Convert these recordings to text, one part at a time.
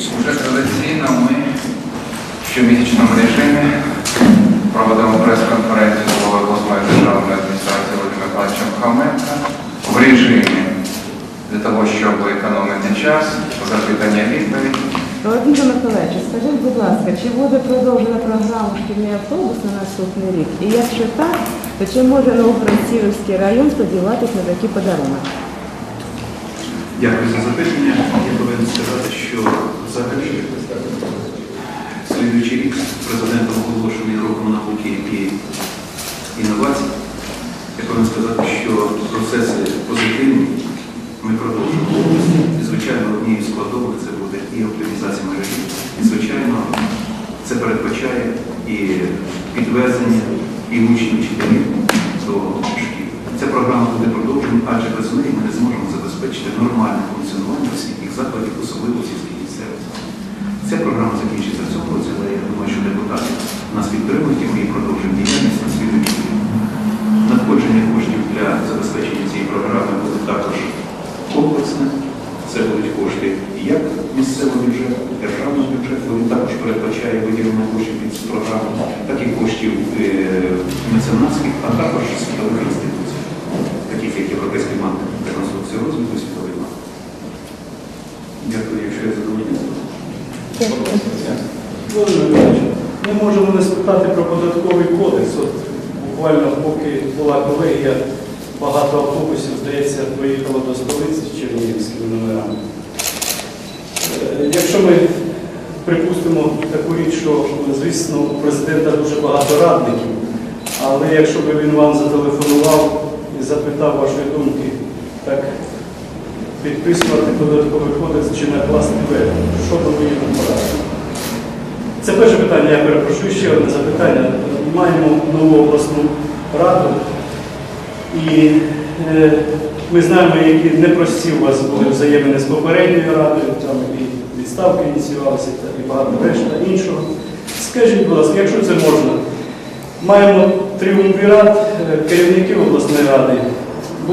Уже традиційно ми в щомісячному режимі проводимо прес-конференцію з головою обласної державної адміністрації Володимира Михайловичем Хоменка в режимі для того, щоб економити час, запитання відповідь. Володимир Миколаївич, скажіть, будь ласка, чи буде продовжена програма шкільний автобус на наступний рік? І якщо так, то чи може Новофранцівський район сподіватися на такі подарунок? Дякую за запитання. Сказати, що взагалі слідуючий рік президентом оголошений роком науки і інновацій. Я повинен сказати, що процеси позитивні ми продовжуємо. І, звичайно, однією з складових це буде і оптимізація мережі. І, звичайно, це передбачає і підвезення, і учнів вчителів до шкіл. Ця програма буде продовжена, адже без неї ми не зможемо забезпечити нормальне функціонування освітніх закладів, особливо сільській місцевості. Ця програма закінчиться в цьому році, але я думаю, що депутати нас підтримують і ми її продовжуємо діяльність на слідуючий. Надходження коштів для забезпечення цієї програми буде також комплексне. Це будуть кошти як місцевого бюджету, державного бюджету. Він також передбачає виділення коштів під цю програму, так і коштів е, меценатських, а також світових інституцій, таких як Європейський банк реконструкції розвитку, світовий банк. Дякую, якщо я задовольнив. Володимир Миколаївич, Ми можемо не спитати про податковий кодекс. От буквально поки була колегія, багато автобусів, здається, поїхало до столиці з чернігівськими номерами. Е, Якщо ми припустимо таку річ, що, звісно, у президента дуже багато радників, але якщо б він вам зателефонував і запитав вашої думки, так підписувати податковий кодекс чи накласти вето, що би ви йому порадили? Це перше питання, я перепрошую ще одне запитання. Маємо нову обласну раду, і е, ми знаємо, які непрості у вас були взаємини з попередньою радою, там і відставки ініціювалися, і багато решта іншого. Скажіть, будь ласка, якщо це можна, маємо тріумвірат е, керівників обласної ради.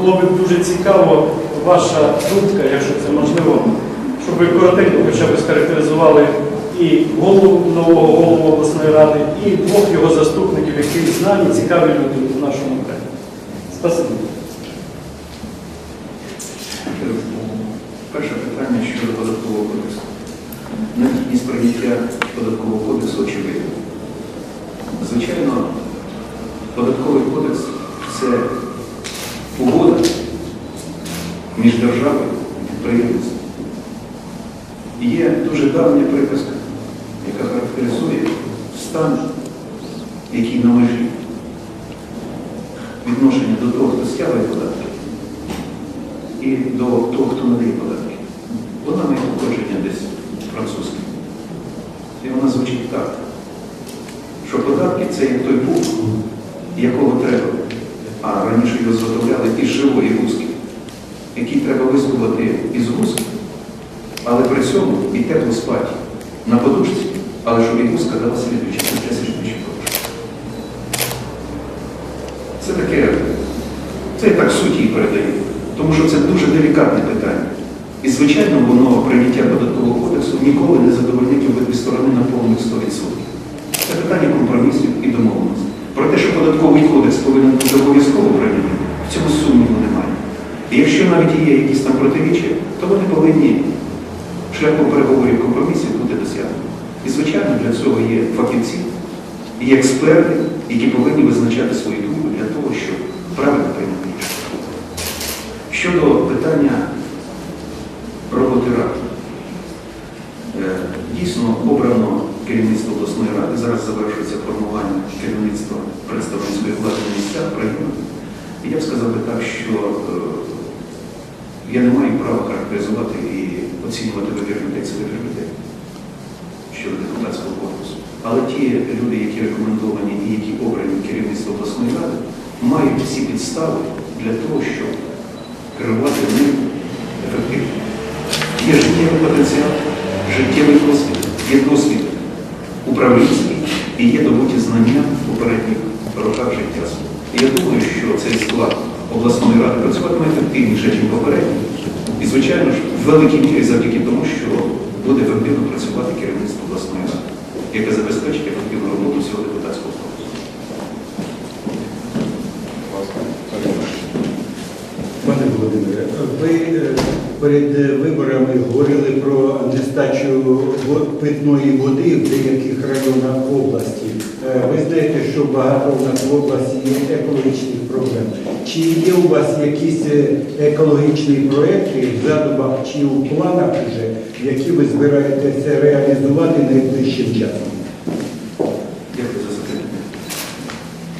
Було б дуже цікаво ваша думка, якщо це можливо, щоб ви коротенько хоча б схарактеризували і голову нового голову обласної ради, і двох його заступників, які знані, цікаві люди в нашому краї. Спасибі. Перше питання щодо податкового кодексу. Необхідність прийняття податкового кодексу очевидна. Звичайно, податковий кодекс це угода між державою і підприємством. Є дуже давня приписка, яка характеризує стан, який на межі відношення до того, хто стягує податки, і до того, хто надає податки. Вона має походження десь французьке. І вона звучить так, що податки це як той бук, якого треба, а раніше його зготовляли із живої гуски, який треба вискувати із гуски, але при цьому і тепло спати на подушці, але щоб і гуска дала слідуючи, це тисячничі подушки. Це таке, це так суть її передає, тому що це дуже делікатне питання. І, звичайно, воно прийняття податкового кодексу ніколи не задовольнить обидві сторони на повних 100%. Це питання компромісів і домовленості. Про те, що податковий кодекс повинен бути обов'язково прийнятий, в цьому сумніву. І якщо навіть є якісь там протиріччя, то вони повинні шляхом переговорів компромісів бути досягнені. І, звичайно, для цього є фахівці, є експерти, які повинні визначати свою думку для того, щоб правильно прийняти рішення. Щодо питання роботи ради. Е, Дійсно обрано керівництво обласної ради. Зараз завершується формування керівництва представницької влади на місцях. І я б сказав би так, що е, я не маю права характеризувати і оцінювати вибір людей це вибір людей щодо депутатського корпусу. Але ті люди, які рекомендовані і які обрані керівництво обласної ради, мають всі підстави для того, щоб керувати ним ефективно. Є життєвий потенціал, життєвий досвід, є досвід управлінський і є добуті знання в попередніх роках життя. І я думаю, що цей склад обласної ради працюватиме ефективніше, ніж попередні. І, звичайно ж, в великій мірі завдяки тому, що буде ефективно працювати керівництво обласної ради, яке забезпечить ефективну роботу всього депутатського корпусу. Будь ласка, Анатолій Іванович. Пане Володимире, ви е, перед е, виборами говорили про нестачу питної води в деяких районах області. Е, Ви знаєте, що багато в нас в області є екологічних проблем. Чи є у вас якісь екологічні проекти в задумах чи у планах вже, які ви збираєтеся реалізувати найближчим часом? Дякую за запитання.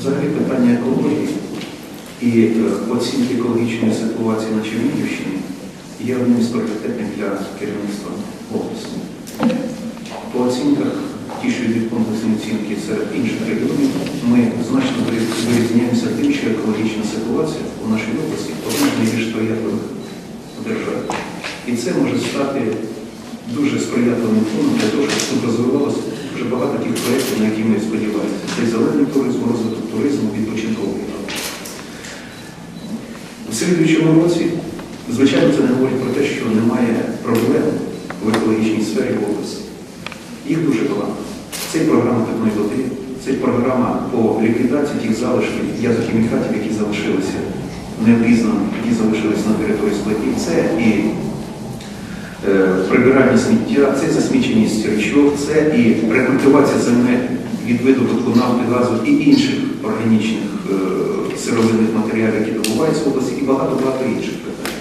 Взагалі питання екології і е, оцінки екологічної ситуації на Чернігівщині є одним з пріоритетних для керівництва області. По оцінках, ті, що йдуть комплексні оцінки серед інших регіонів, ми значно вирізняємося тим, що екологічна ситуація у нашій області одна з найбільш сприятливих в. І це може стати дуже сприятливим фоном для того, щоб тут розвивалося дуже багато тих проєктів, на які ми сподіваємося. Це зелений туризм, розвиток туризму, відпочинковий. У слідуючому році, звичайно, це не говорить про те, що немає проблем в екологічній сфері в області. Їх дуже багато. Це і програма питної води, це і програма по ліквідації тих залишків язохімікатів, які залишилися необізнаними, які залишилися на території складів. Це і е, прибирання сміття, це засміченість річок, це і рекультивація земель від видобутку нафти, газу і інших органічних е, сировинних матеріалів, які добуваються в області, і багато-багато інших питань.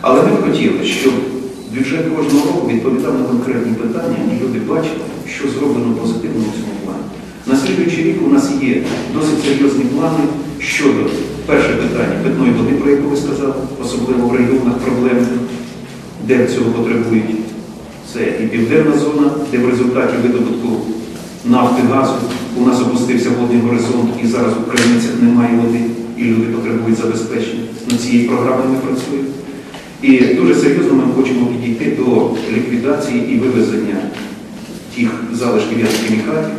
Але ми б хотіли, щоб бюджет кожного року відповідав на конкретні питання, і люди бачили, що зроблено позитивно у цьому плані. На слідуючий рік у нас є досить серйозні плани щодо перше питання питної води, про яку ви сказали, особливо в регіонах проблемних, де цього потребують. Це і південна зона, де в результаті видобутку нафти, газу у нас опустився водний горизонт, і зараз Українцях немає води, і люди потребують забезпечення. Над цією програмою ми працюємо. І дуже серйозно ми хочемо підійти до ліквідації і вивезення тих залишків ядохімікатів,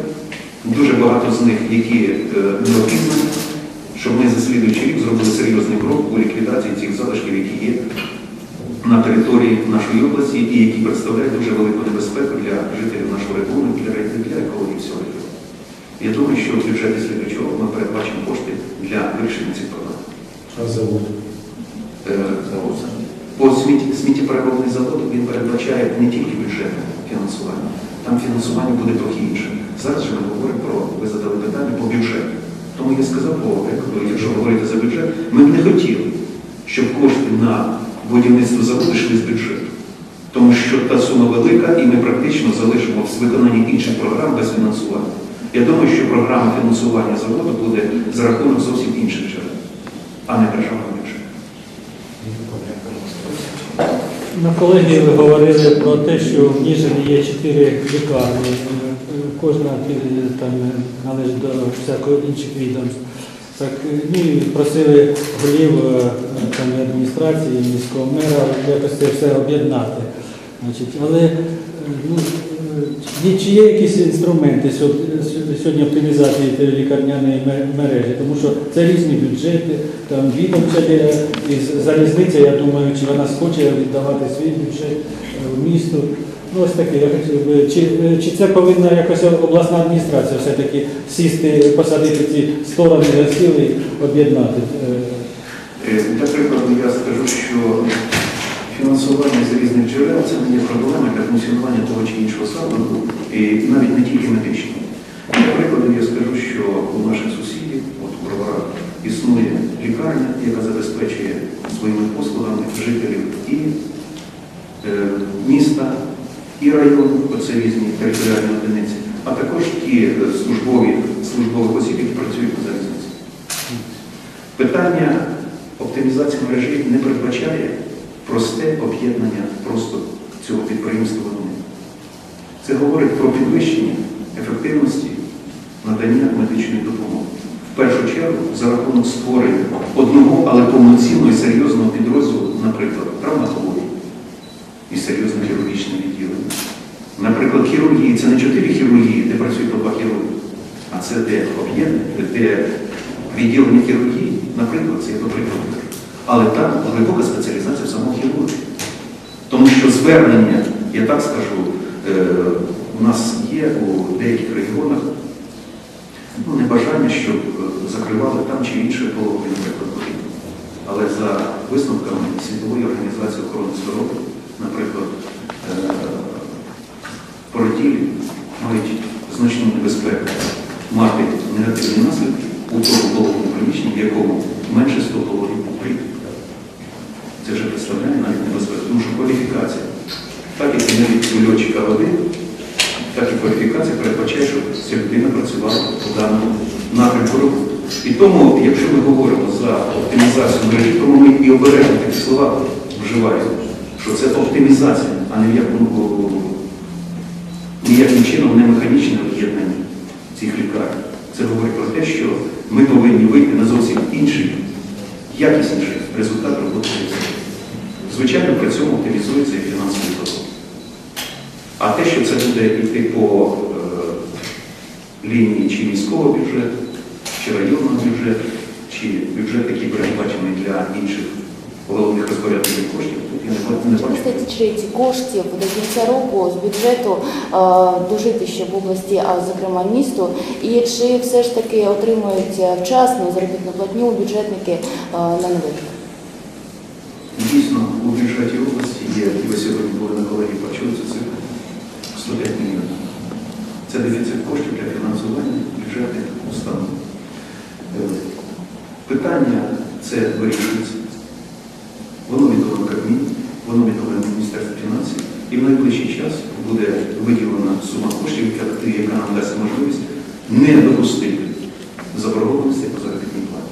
дуже багато з них, які е, не опізнані, щоб ми за слідуючий рік зробили серйозний крок у ліквідації цих залишків, які є на території нашої області і які представляють дуже велику небезпеку для жителів нашого регіону, для екології всього регіону. Я думаю, що в бюджеті слідуючого ми передбачимо кошти для вирішення цих проблем. А завод? Е, По смітті, сміттєпереробний завод він передбачає не тільки бюджетне фінансування, там фінансування буде трохи інше. Зараз же ми говоримо про, ви задали питання по бюджету. Тому я сказав, по, якщо говорити за бюджет, ми б не хотіли, щоб кошти на будівництво заводу йшли з бюджету. Тому що та сума велика, і ми практично залишимо в виконанні інших програм без фінансування. Я думаю, що програма фінансування заводу буде за рахунок зовсім інших джерел, а не державного бюджету. На колегії ви говорили про те, що в Ніжині є чотири лікарні. Кожна там належить до всякої інших відомств. Так, ну і просили голів е, там, адміністрації, міського мера якось це все об'єднати. Але е, ну, чи є якісь інструменти сьогодні оптимізації лікарняної мережі? Тому що це різні бюджети, там відомча і залізниця, я думаю, чи вона схоче віддавати свій бюджет е, в місту. Ну, ось таке, я хотів би, чи, е, чи це повинна якось обласна адміністрація все-таки сісти, посадити ці сторони стіл і об'єднати? е, Е, Для прикладу я скажу, що фінансування з різних джерел це не є проблема для функціонування того чи іншого закладу, і навіть не тільки медичного. Для прикладу я скажу, що у наших сусідів, от у Броварах, існує лікарня, яка забезпечує своїми послугами жителів і е, міста, і району, оце різні територіальні одиниці, а також ті службові, службових осіб, які працюють на залізниці. Питання оптимізації мережі не передбачає просте об'єднання просто цього підприємства в одне. Це говорить про підвищення ефективності надання медичної допомоги. В першу чергу за рахунок створення одного, але повноцінного і серйозного підрозділу, наприклад, травматології і серйозне хірургічне відділення. Наприклад, хірургії це не чотири хірургії, де працюють по два а це де об'єднання, де відділення хірургії, наприклад, це прикладу кажу. Але там глибока спеціалізація в самому хірургії. Тому що звернення, я так скажу, Е, У нас є у деяких регіонах ну, небажання, щоб е, закривали там чи інше пологові, наприклад. Але за висновками Світової організації охорони здоров'я, наприклад, е, породілі мають значну небезпеку мати негативні наслідки у пологовому приміщенні, в якому менше 100 пологів у рік. Це вже представляє навіть небезпеку, тому що кваліфікація, так як навіть у льотчика води, так і кваліфікація передбачає, щоб ця людина працювала у даному напрямку роботи. І тому, якщо ми говоримо за оптимізацію мережі, тому ми і обережно такі слова вживаємо, що це оптимізація, а не в якому ніяким чином не механічне об'єднання цих лікарень. Це говорить про те, що ми повинні вийти на зовсім інший, якісніший результат роботи. Звичайно, при цьому оптимізується і фінансовий поток. А те, що це буде йти по е, лінії чи міського бюджету, чи районного бюджету, чи бюджет, який передбачений для інших головних розпорядників коштів, тут я не, бачу- не бачу. Вистачить коштів до кінця року з бюджету е, дожити ще в області, а зокрема місту. І чи все ж таки отримують вчасно заробітну платню бюджетники е, на новий? Дійсно, у бюджеті області є, і ви сьогодні були на колегії, почули цю цифру, 105 мільйонів. Це дефіцит коштів для фінансування бюджетних установ. Е, Питання це вирішується. Воно відомо Кабміну, воно відомо Міністерству фінансів. І в найближчий час буде виділена сума коштів, яка, нам дасть можливість не допустити заборгованості по заробітній платі.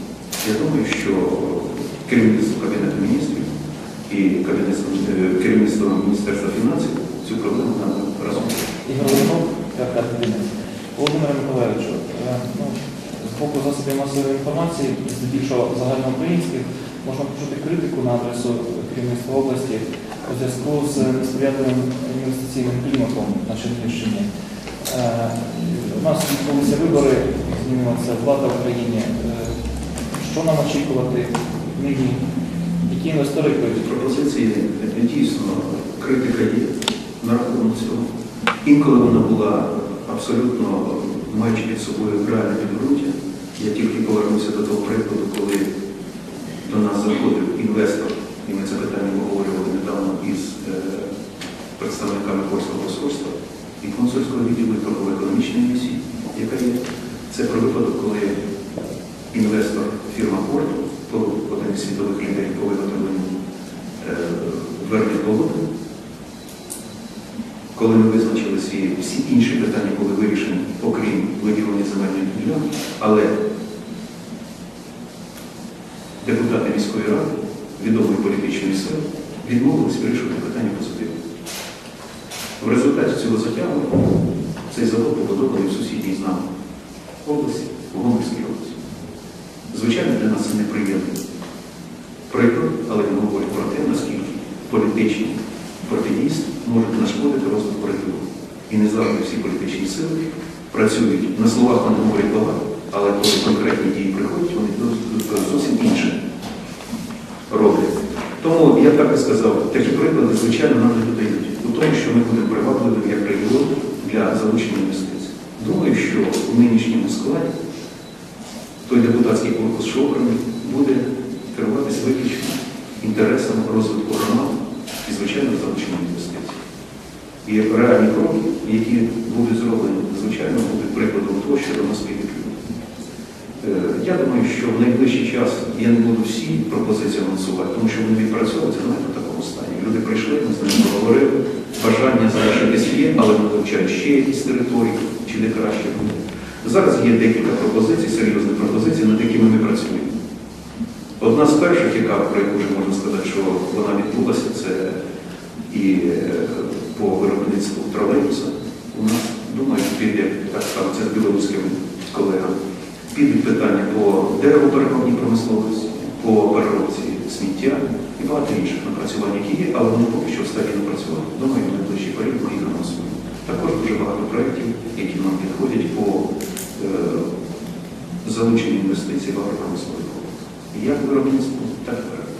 Я думаю, що керівництво Кабінету міністрів і Кабінетом, е, керівництво Міністерства фінансів цю проблему нам разом. Ігор Леонов, КП Володимире Миколаївичу, е, ну, з боку засобів масової інформації, здебільшого загальноукраїнських, можна почути критику на адресу керівництва області у зв'язку з несприятливим інвестиційним кліматом на Чернігівщині. Е, У нас відбулися вибори, змінилася влада в країні. Е, Що нам очікувати нині? Які інвестори прийдуть? Пропозиції дійсно критика є на рахунок цього. Інколи вона була абсолютно маючи під собою реальне підґрунтя. Я тільки повернуся до того прикладу, коли до нас заходив інвестор, і ми це питання обговорювали недавно із е, представниками польського посольства і консульського відділу і торгово-економічної місії, яка є. Це про випадок, коли інвестор фірма Порту, то один із світових лідерів по виготовленню дверних полотен, коли ми визначили свої всі інші питання були вирішені, окрім виділення земельних ділянок, але депутати міської ради, відомої політичної сили, відмовились вирішувати питання позитивно. В результаті цього затягу цей завод побудований в сусідній з нами області, в Гомельській області. Звичайно, для нас це неприємний приклад, але він говорить про те, наскільки політичні протидійства можуть нашкодити розвитку регіону. І не завжди всі політичні сили працюють на словах, вони говорять багато, але коли конкретні дії приходять, вони зовсім- інше роблять. Тому я так і сказав, такі приклади, звичайно, нам не додають у тому, що ми будемо привабливими як регіон для залучення інвестицій. Думаю, що у нинішньому складі той депутатський корпус, що буде керуватися виключно інтересом розвитку громад і, звичайно, залучення інвестицій. І реальні кроки, які будуть зроблені, звичайно, будуть прикладом того, що до нас підуть Я думаю, що в найближчий час я не буду всі пропозиції анонсувати, тому що вони відпрацьовуються навіть в такому стані. Люди прийшли, ми з ними поговорили, бажання залишитись є, але вони вивчають ще якісь території, чи де краще буде. Зараз є декілька пропозицій, серйозних пропозицій, над якими ми працюємо. Одна з перших, яка про яку вже можна сказати, що вона відбулася, це і е, по виробництву тролейбуса. У нас, думаю, піде так само, це з білоруськими колегами. Підуть питання по деревопереробній промисловості, по переробці сміття і багато інших напрацювань, які є, але вони поки що в стадії напрацювання. Думаю, в найближчий період ми їх наносимо. Також дуже багато проєктів, які нам підходять по е, залученню інвестицій в агропромисловий комплекс. Як виробництво, так і.